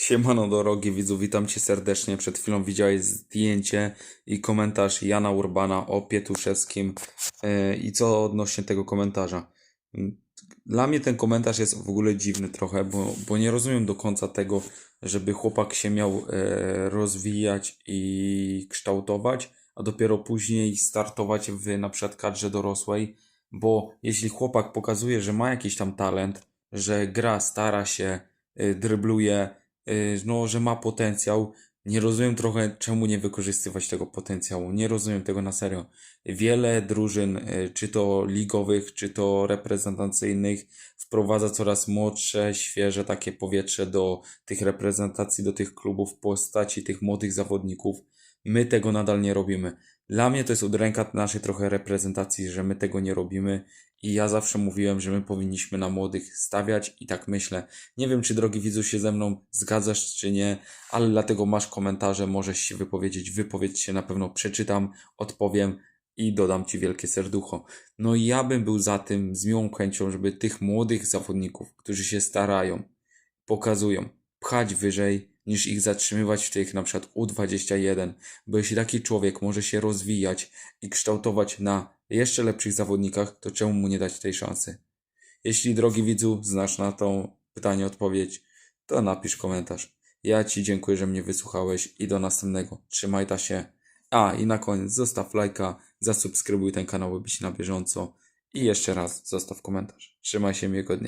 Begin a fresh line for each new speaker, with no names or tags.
Siemano drogi widzu, witam cię serdecznie. Przed chwilą widziałeś zdjęcie i komentarz Jana Urbana o Pietuszewskim e, i co odnośnie tego komentarza. Mm, Dla mnie ten komentarz jest w ogóle dziwny trochę, bo, bo nie rozumiem do końca tego, żeby chłopak się miał e, rozwijać i kształtować, a dopiero później startować w na przykład kadrze dorosłej, bo jeśli chłopak pokazuje, że ma jakiś tam talent, że gra, stara się, y, drybluje, no, że ma potencjał. Nie rozumiem trochę, czemu nie wykorzystywać tego potencjału. Nie rozumiem tego na serio. Wiele drużyn, y, czy to ligowych, czy to reprezentacyjnych, wprowadza coraz młodsze, świeże takie powietrze do tych reprezentacji, do tych klubów postaci tych młodych zawodników. My tego nadal nie robimy. Dla mnie to jest udręka naszej trochę reprezentacji, że my tego nie robimy i ja zawsze mówiłem, że my powinniśmy na młodych stawiać i tak myślę. Nie wiem, czy drogi widzu się ze mną zgadzasz, czy nie, ale dlatego masz komentarze, możesz się wypowiedzieć, wypowiedz się, na pewno przeczytam, odpowiem i dodam Ci wielkie serducho. No i ja bym był za tym z miłą chęcią, żeby tych młodych zawodników, którzy się starają, pokazują, pchać wyżej, niż ich zatrzymywać w tych na przykład U21, bo jeśli taki człowiek może się rozwijać i kształtować na jeszcze lepszych zawodnikach, to czemu mu nie dać tej szansy? Jeśli, drogi widzu, znasz na to pytanie odpowiedź, to napisz komentarz. Ja Ci dziękuję, że mnie wysłuchałeś i do następnego. Trzymaj ta się. A, i na koniec zostaw lajka, zasubskrybuj ten kanał, by być na bieżąco. I jeszcze raz zostaw komentarz. Trzymaj się miłego dnia.